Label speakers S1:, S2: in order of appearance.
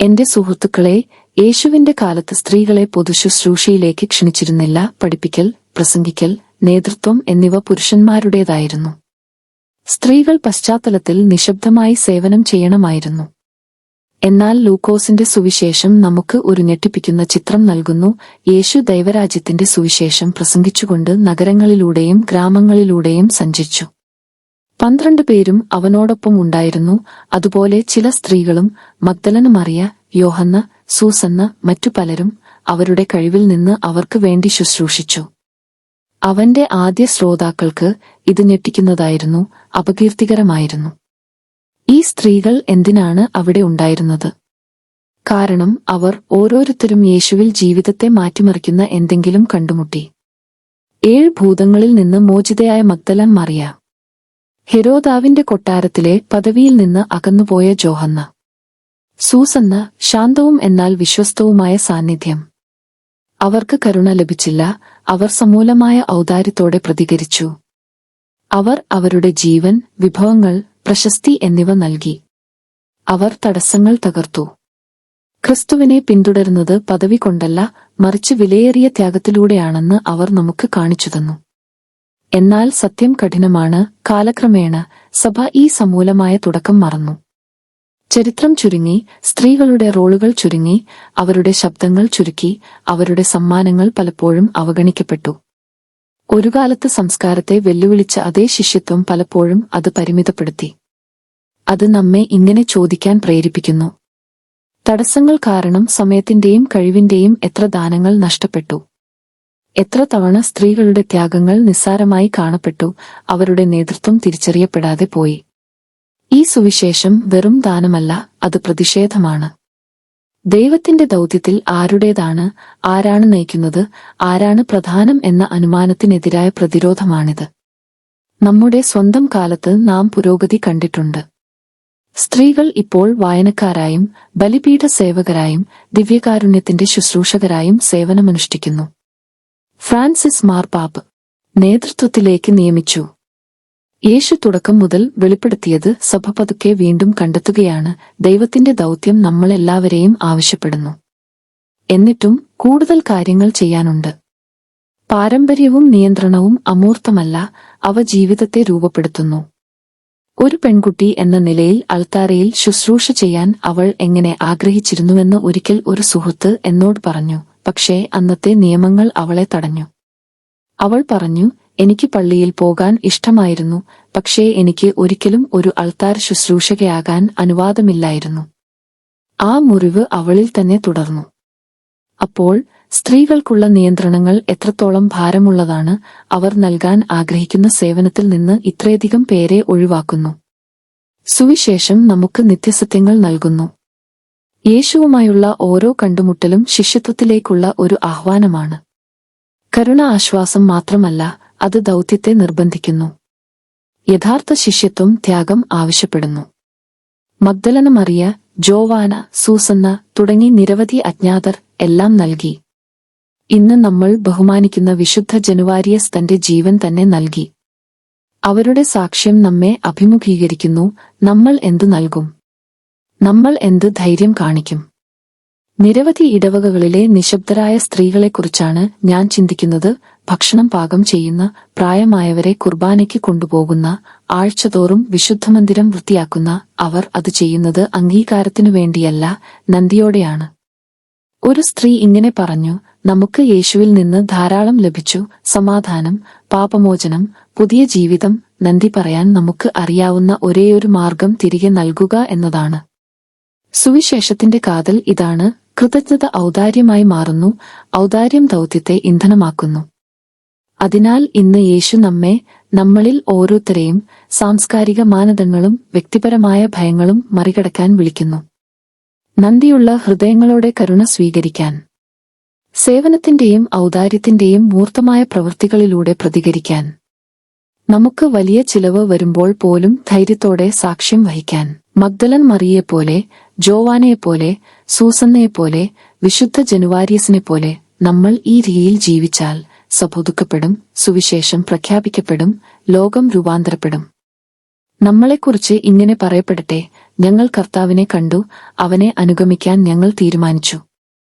S1: എന്റെ സുഹൃത്തുക്കളെ യേശുവിന്റെ കാലത്ത് സ്ത്രീകളെ പൊതുശുശ്രൂഷയിലേക്ക് ക്ഷണിച്ചിരുന്നില്ല. പഠിപ്പിക്കൽ പ്രസംഗിക്കൽ നേതൃത്വം എന്നിവ പുരുഷന്മാരുടേതായിരുന്നു. സ്ത്രീകൾ പശ്ചാത്തലത്തിൽ നിശബ്ദമായി സേവനം ചെയ്യണമായിരുന്നു. എന്നാൽ ലൂക്കോസിന്റെ സുവിശേഷം നമുക്ക് ഒരു ഞെട്ടിപ്പിക്കുന്ന ചിത്രം നൽകുന്നു. യേശു ദൈവരാജ്യത്തിന്റെ സുവിശേഷം പ്രസംഗിച്ചുകൊണ്ട് നഗരങ്ങളിലൂടെയും ഗ്രാമങ്ങളിലൂടെയും സഞ്ചരിച്ചു. പന്ത്രണ്ട് പേരും അവനോടൊപ്പം ഉണ്ടായിരുന്നു. അതുപോലെ ചില സ്ത്രീകളും മഗ്ദലന മറിയ യോഹന്ന സൂസന്ന മറ്റു പലരും അവരുടെ കഴിവിൽ നിന്ന് അവർക്ക് വേണ്ടി ശുശ്രൂഷിച്ചു. അവന്റെ ആദ്യ ശ്രോതാക്കൾക്ക് ഇത് ഞെട്ടിക്കുന്നതായിരുന്നു അപകീർത്തികരമായിരുന്നു. ഈ സ്ത്രീകൾ എന്തിനാണ് അവിടെ ഉണ്ടായിരുന്നത്? കാരണം അവർ ഓരോരുത്തരും യേശുവിൽ ജീവിതത്തെ മാറ്റിമറിക്കുന്ന എന്തെങ്കിലും കണ്ടുമുട്ടി. ഏഴ് ഭൂതങ്ങളിൽ നിന്ന് മോചിതയായ മഗ്ദലൻ മറിയ ഹെരോദാവിന്റെ കൊട്ടാരത്തിലെ പദവിയിൽ നിന്ന് അകന്നുപോയ ജോഹന്ന. സൂസന്ന ശാന്തവും എന്നാൽ വിശ്വസ്തവുമായ സാന്നിധ്യം. അവർക്ക് കരുണ ലഭിച്ചില്ല അവർ സമൂലമായ ഔദാര്യത്തോടെ പ്രതികരിച്ചു. അവർ അവരുടെ ജീവൻ വിഭവങ്ങൾ പ്രശസ്തി എന്നിവ നൽകി. അവർ തടസ്സങ്ങൾ തകർത്തു. ക്രിസ്തുവിനെ പിന്തുടരുന്നത് പദവി കൊണ്ടല്ല മറിച്ച് വിലയേറിയ ത്യാഗത്തിലൂടെയാണെന്ന് അവർ നമുക്ക് കാണിച്ചു തന്നു. എന്നാൽ സത്യം കഠിനമാണ് കാലക്രമേണ സഭ ഈ സമൂലമായ തുടക്കം മറന്നു. ചരിത്രം ചുരുങ്ങി സ്ത്രീകളുടെ റോളുകൾ ചുരുങ്ങി അവരുടെ ശബ്ദങ്ങൾ ചുരുക്കി അവരുടെ സമ്മാനങ്ങൾ പലപ്പോഴും അവഗണിക്കപ്പെട്ടു. ഒരു കാലത്ത് സംസ്കാരത്തെ വെല്ലുവിളിച്ച അതേ ശിഷ്യത്വം പലപ്പോഴും അത് പരിമിതപ്പെടുത്തി. അത് നമ്മെ ഇങ്ങനെ ചോദിക്കാൻ പ്രേരിപ്പിക്കുന്നു. തടസ്സങ്ങൾ കാരണം സമയത്തിന്റെയും കഴിവിന്റെയും എത്ര ദാനങ്ങൾ നഷ്ടപ്പെട്ടു. എത്ര തവണ സ്ത്രീകളുടെ ത്യാഗങ്ങൾ നിസ്സാരമായി കാണപ്പെട്ടു അവരുടെ നേതൃത്വം തിരിച്ചറിയപ്പെടാതെ പോയി. ഈ സുവിശേഷം വെറും ദാനമല്ല അത് പ്രതിഷേധമാണ്. ദൈവത്തിന്റെ ദൗത്യത്തിൽ ആരുടേതാണ് ആരാണ് നയിക്കുന്നത് ആരാണ് പ്രധാനം എന്ന അനുമാനത്തിനെതിരായ പ്രതിരോധമാണിത്. നമ്മുടെ സ്വന്തം കാലത്ത് നാം പുരോഗതി കണ്ടിട്ടുണ്ട്. സ്ത്രീകൾ ഇപ്പോൾ വായനക്കാരായും ബലിപീഠ സേവകരായും ദിവ്യകാരുണ്യത്തിന്റെ ശുശ്രൂഷകരായും സേവനമനുഷ്ഠിക്കുന്നു. ഫ്രാൻസിസ് മാർപാപ്പ് നേതൃത്വത്തിലേക്ക് നിയമിച്ചു. യേശു തുടക്കം മുതൽ വെളിപ്പെടുത്തിയത് സഭ പതുക്കെ വീണ്ടും കണ്ടെത്തുകയാണ്. ദൈവത്തിന്റെ ദൗത്യം നമ്മളെല്ലാവരെയും ആവശ്യപ്പെടുന്നു. എന്നിട്ടും കൂടുതൽ കാര്യങ്ങൾ ചെയ്യാനുണ്ട്. പാരമ്പര്യവും നിയന്ത്രണവും അമൂർത്തമല്ല അവ ജീവിതത്തെ രൂപപ്പെടുത്തുന്നു. ഒരു പെൺകുട്ടി എന്ന നിലയിൽ അൾത്താരയിൽ ശുശ്രൂഷ ചെയ്യാൻ അവൾ എങ്ങനെ ആഗ്രഹിച്ചിരുന്നുവെന്ന് ഒരിക്കൽ ഒരു സുഹൃത്ത് എന്നോട് പറഞ്ഞു. പക്ഷേ അന്നത്തെ നിയമങ്ങൾ അവളെ തടഞ്ഞു. അവൾ പറഞ്ഞു എനിക്ക് പള്ളിയിൽ പോകാൻ ഇഷ്ടമായിരുന്നു പക്ഷേ എനിക്ക് ഒരിക്കലും ഒരു അൾത്താർ ശുശ്രൂഷകയാകാൻ അനുവാദമില്ലായിരുന്നു. ആ മുറിവ് അവളിൽ തന്നെ തുടർന്നു. അപ്പോൾ സ്ത്രീകൾക്കുള്ള നിയന്ത്രണങ്ങൾ എത്രത്തോളം ഭാരമുള്ളതാണ് അവർ നൽകാൻ ആഗ്രഹിക്കുന്ന സേവനത്തിൽ നിന്ന് ഇത്രയധികം പേരെ ഒഴിവാക്കുന്നു. സുവിശേഷം നമുക്ക് നിത്യസത്യങ്ങൾ നൽകുന്നു. യേശുവുമായുള്ള ഓരോ കണ്ടുമുട്ടലും ശിഷ്യത്വത്തിലേക്കുള്ള ഒരു ആഹ്വാനമാണ്. കരുണ ആശ്വാസം മാത്രമല്ല അത് ദൗത്യത്തെ നിർബന്ധിക്കുന്നു. യഥാർത്ഥ ശിഷ്യത്വം ത്യാഗം ആവശ്യപ്പെടുന്നു. മഗ്ദലന മറിയ ജോവാന സൂസന്ന തുടങ്ങി നിരവധി അജ്ഞാതർ എല്ലാം നൽകി. ഇന്ന് നമ്മൾ ബഹുമാനിക്കുന്ന വിശുദ്ധ ജനുവാരിയസ് തന്റെ ജീവൻ തന്നെ നൽകി. അവരുടെ സാക്ഷ്യം നമ്മെ അഭിമുഖീകരിക്കുന്നു നമ്മൾ എന്തു നൽകും? നമ്മൾ എന്ത് ധൈര്യം കാണിക്കും? നിരവധി ഇടവകകളിലെ നിശബ്ദരായ സ്ത്രീകളെക്കുറിച്ചാണ് ഞാൻ ചിന്തിക്കുന്നത്. ഭക്ഷണം പാകം ചെയ്യുന്ന പ്രായമായവരെ കുർബാനയ്ക്ക് കൊണ്ടുപോകുന്ന ആഴ്ചതോറും വിശുദ്ധമന്ദിരം വൃത്തിയാക്കുന്ന അവർ അത് ചെയ്യുന്നത് അംഗീകാരത്തിനു വേണ്ടിയല്ല നന്ദിയോടെയാണ്. ഒരു സ്ത്രീ ഇങ്ങനെ പറഞ്ഞു നമുക്ക് യേശുവിൽ നിന്ന് ധാരാളം ലഭിച്ചു സമാധാനം പാപമോചനം പുതിയ ജീവിതം നന്ദി പറയാൻ നമുക്ക് അറിയാവുന്ന ഒരേയൊരു മാർഗം തിരികെ നൽകുക എന്നതാണ്. സുവിശേഷത്തിന്റെ കാതൽ ഇതാണ്. കൃതജ്ഞത ഔദാര്യമായി മാറുന്നു. ഔദാര്യം ദൗത്യത്തെ ഇന്ധനമാക്കുന്നു. അതിനാൽ ഇന്ന് യേശു നമ്മെ നമ്മളിൽ ഓരോരുത്തരെയും സാംസ്കാരിക മാനദണ്ഡങ്ങളും വ്യക്തിപരമായ ഭയങ്ങളും മറികടക്കാൻ വിളിക്കുന്നു. നന്ദിയുള്ള ഹൃദയങ്ങളോടെ കരുണ സ്വീകരിക്കാൻ. സേവനത്തിന്റെയും ഔദാര്യത്തിന്റെയും മൂർത്തമായ പ്രവൃത്തികളിലൂടെ പ്രതികരിക്കാൻ. നമുക്ക് വലിയ ചിലവ് വരുമ്പോൾ പോലും ധൈര്യത്തോടെ സാക്ഷ്യം വഹിക്കാൻ. മഗ്ദലൻ മറിയെപ്പോലെ ജോവാനെയെപ്പോലെ സൂസന്നയെപ്പോലെ വിശുദ്ധ ജനുവാരിയസിനെ പോലെ നമ്മൾ ഈ രീതിയിൽ ജീവിച്ചാൽ സബോധിക്കപ്പെടും സുവിശേഷം പ്രഖ്യാപിക്കപ്പെടും ലോകം രൂപാന്തരപ്പെടും. നമ്മളെക്കുറിച്ച് ഇങ്ങനെ പറയപ്പെടട്ടെ ഞങ്ങൾ കർത്താവിനെ കണ്ടു അവനെ അനുഗമിക്കാൻ ഞങ്ങൾ തീരുമാനിച്ചു.